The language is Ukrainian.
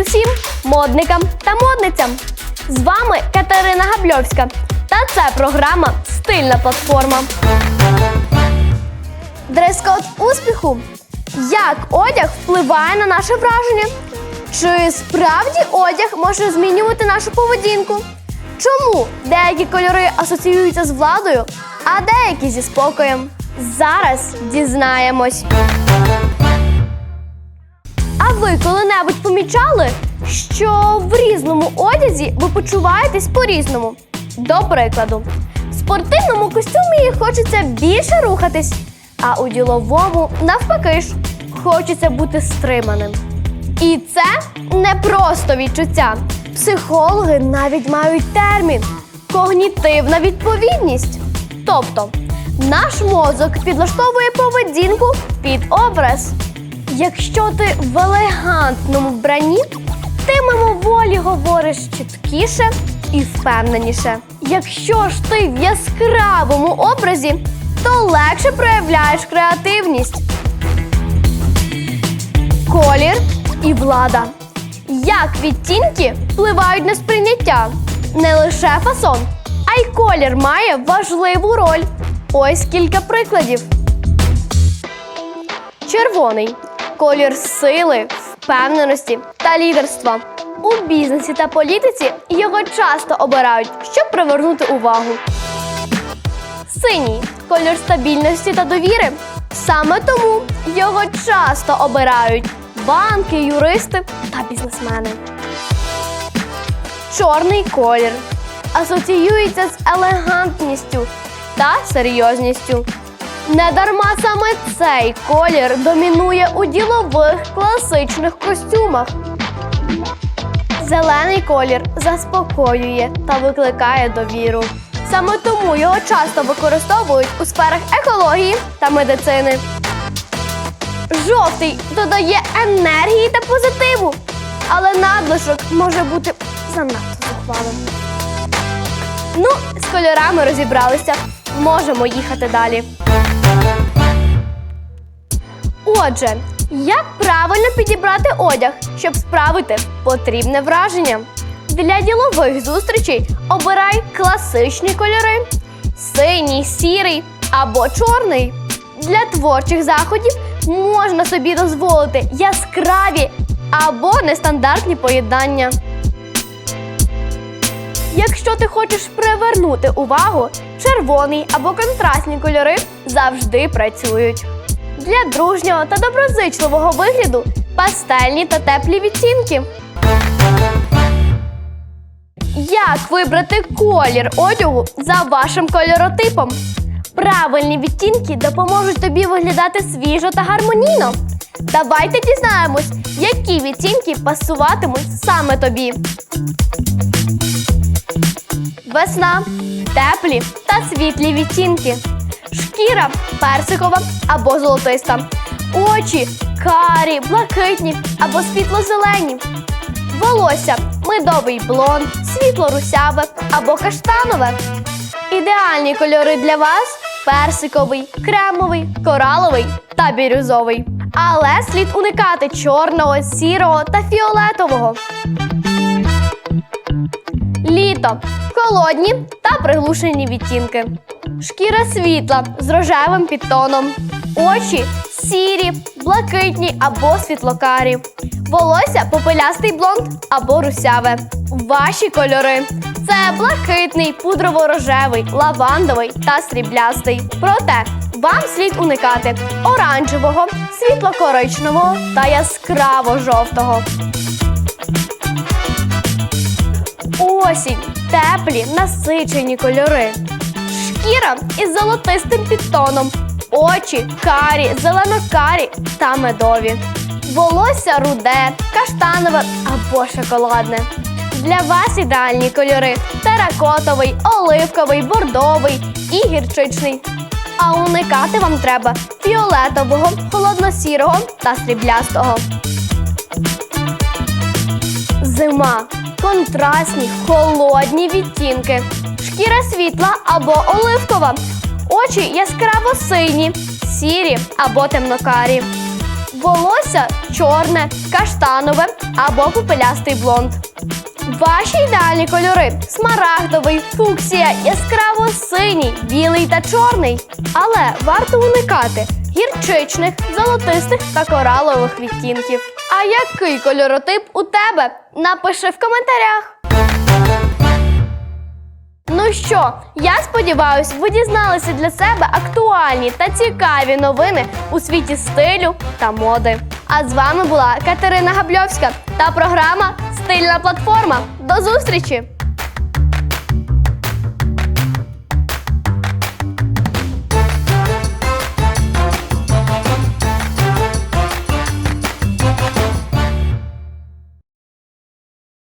Усім модникам та модницям! З вами Катерина Габльовська. Та це програма Стильна платформа. Дрес-код успіху. Як одяг впливає на наше враження? Чи справді одяг може змінювати нашу поведінку? Чому деякі кольори асоціюються з владою, а деякі зі спокоєм? Зараз дізнаємось. Ви коли-небудь помічали, що в різному одязі ви почуваєтесь по-різному? До прикладу, в спортивному костюмі хочеться більше рухатись, а у діловому, навпаки ж, хочеться бути стриманим. І це не просто відчуття. Психологи навіть мають термін когнітивна відповідність. Тобто, наш мозок підлаштовує поведінку під образ. Якщо ти в елегантному вбранні, ти мимоволі говориш чіткіше і впевненіше. Якщо ж ти в яскравому образі, то легше проявляєш креативність. Колір і влада. Як відтінки впливають на сприйняття? Не лише фасон, а й колір має важливу роль. Ось кілька прикладів. Червоний колір сили, впевненості та лідерства. У бізнесі та політиці його часто обирають, щоб привернути увагу. Синій колір стабільності та довіри. Саме тому його часто обирають банки, юристи та бізнесмени. Чорний колір асоціюється з елегантністю та серйозністю. Недарма саме цей колір домінує у ділових класичних костюмах. Зелений колір заспокоює та викликає довіру. Саме тому його часто використовують у сферах екології та медицини. Жовтий додає енергії та позитиву, але надлишок може бути занадто зухвалим. Ну, з кольорами розібралися. Можемо їхати далі. Отже, як правильно підібрати одяг, щоб справити потрібне враження? Для ділових зустрічей обирай класичні кольори: синій, сірий або чорний. Для творчих заходів можна собі дозволити яскраві або нестандартні поєднання. Якщо ти хочеш привернути увагу, червоний або контрастні кольори завжди працюють. Для дружнього та доброзичливого вигляду пастельні та теплі відтінки. Як вибрати колір одягу за вашим кольоротипом? Правильні відтінки допоможуть тобі виглядати свіжо та гармонійно. Давайте дізнаємось, які відтінки пасуватимуть саме тобі. Весна теплі та світлі відтінки. Шкіра персикова або золотиста. Очі карі, блакитні або світло-зелені. Волосся медовий блонд, світло-русяве або каштанове. Ідеальні кольори для вас персиковий, кремовий, кораловий та бірюзовий. Але слід уникати чорного, сірого та фіолетового. Літо холодні та приглушені відтінки. Шкіра світла з рожевим підтоном. Очі сірі, блакитні або світлокарі. Волосся попелястий блонд або русяве. Ваші кольори це блакитний, пудрово-рожевий, лавандовий та сріблястий. Проте вам слід уникати оранжевого, світло-коричневого та яскраво-жовтого. Осінь, теплі, насичені кольори. Шкіра із золотистим підтоном. Очі карі, зелено-карі та медові. Волосся руде, каштанове або шоколадне. Для вас ідеальні кольори: теракотовий, оливковий, бордовий і гірчичний. А уникати вам треба фіолетового, холодно-сірого та сріблястого. Зима. Контрастні, холодні відтінки. Шкіра світла або оливкова. Очі яскраво сині, сірі або темнокарі. Волосся чорне, каштанове або попелястий блонд. Ваші ідеальні кольори смарагдовий, фуксія, яскраво синій, білий та чорний. Але варто уникати гірчичних, золотистих та коралових відтінків. А який кольоротип у тебе? Напиши в коментарях. Ну що, я сподіваюсь, ви дізналися для себе актуальні та цікаві новини у світі стилю та моди. А з вами була Катерина Габльовська та програма Стильна платформа. До зустрічі!